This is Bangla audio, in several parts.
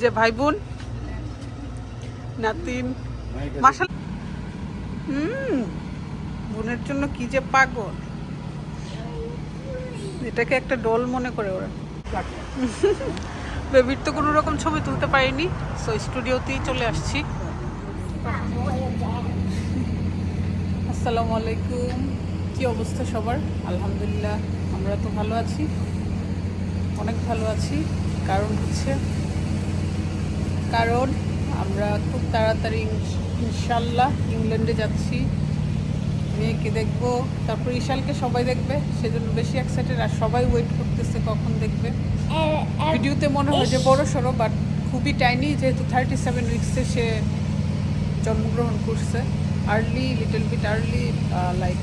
যে ভাই বোন, নাতিন মাসাল হুম, বোনের জন্য কি যে পাগল। এটাকে একটা ডল মনে করে ওরা। বেবির তো কোনো রকম ছবি তুলতে পারিনি সো স্টুডিওতেই চলে আসছি। আসসালামু আলাইকুম, কি অবস্থা সবার? আলহামদুলিল্লাহ, আমরা তো ভালো আছি। অনেক ভালো আছি। কারণ হচ্ছে কারণ আমরা খুব তাড়াতাড়ি ইনশাল্লাহ ইংল্যান্ডে যাচ্ছি। মেয়েকে দেখব তারপর ইশালকে সবাই দেখবে সেজন্য বেশি এক্সাইটেড আর সবাই ওয়েট করতেছে কখন দেখবে। ভিডিওতে মনে হয় যে বড় সড়ো বাট খুবই টাইনি যেহেতু থার্টি সেভেন উইক্সে সে জন্মগ্রহণ করছে। Early little bit early like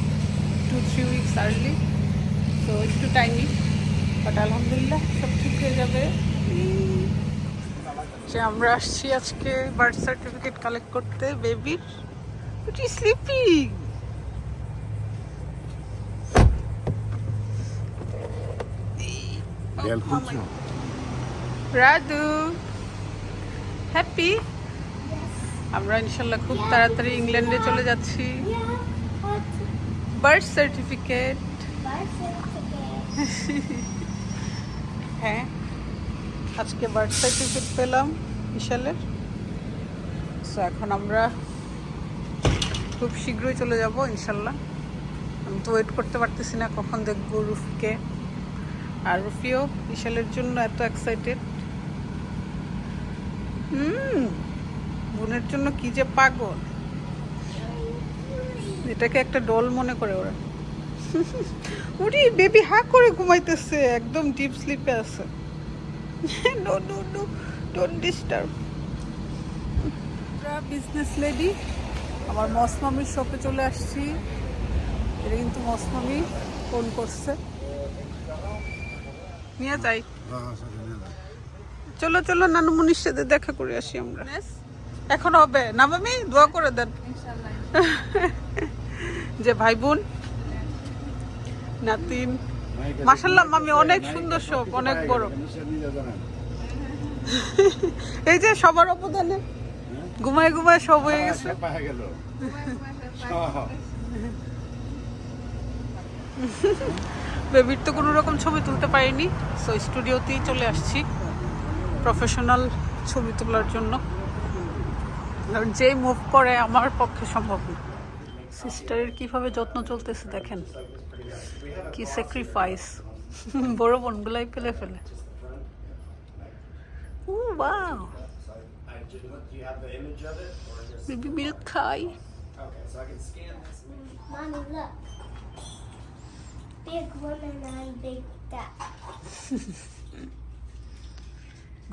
two three weeks early তো একটু টাইনি বাট আলহামদুলিল্লাহ সব হয়ে যাবে। যে আমরা আসছি আজকে বার্থ সার্টিফিকেট কালেক্ট করতে বেবির স্লিপিং Del Cucho. রাধু হ্যাপি আমরা ইনশাল্লাহ খুব তাড়াতাড়ি ইংল্যান্ডে চলে যাচ্ছি। বার্থ সার্টিফিকেট হ্যাঁ। আজকে বার্থ সার্টিফিকেট পেলাম বিশালের। সো এখন আমরা খুব শীঘ্রই চলে যাব, ইনশাল্লাহ। আমি তো ওয়েট করতে পারতেছি না কখন দেখব রুফকে। আর রুফিও বিশালের জন্য এত এক্সাইটেড হুম, বোনের জন্য কি যে পাগল। এটাকে একটা ডল মনে করে ওরা। উরি বেবি হা করে ঘুমাইতেছে একদম ডিপ স্লিপে আছে। No no no don't disturb business lady আমার মসমামির শপে চলে আসছি। এটা কিন্তু মসমামি ফোন করছে। নিয়ে যাই। চলো চলো নানু মুনির সাথে দেখা করে আসি আমরা। এখন হবে। না মামি দোয়া করে দেন। যে ভাই বোন নাতিন মাশাল্লাহ মামি, অনেক সুন্দর সব অনেক বড়। এই যে সবার অবদানে। ঘুমায় ঘুমায় সব হয়ে গেছে। বেবির তো কোনো রকম ছবি তুলতে পারিনি সো স্টুডিওতেই চলে আসছি প্রফেশনাল ছবি তোলার জন্য। কারণ যেই মুভ করে, আমার পক্ষে সম্ভব না। সিস্টারের কীভাবে যত্ন চলতেছে দেখেন কি স্যাক্রিফাইস বড় বোনগুলাই ফেলে ফেলে ও বেবি মিল্ক খাই Mommy, look. Big woman and big duck.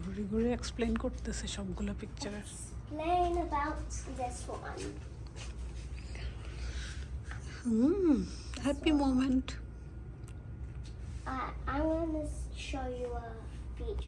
ঘুরে ঘুরে এক্সপ্লেন করতেছে সবগুলো পিকচারের Explain about this one. Mm, happy so, moment. Uh, I I want to show you a beach.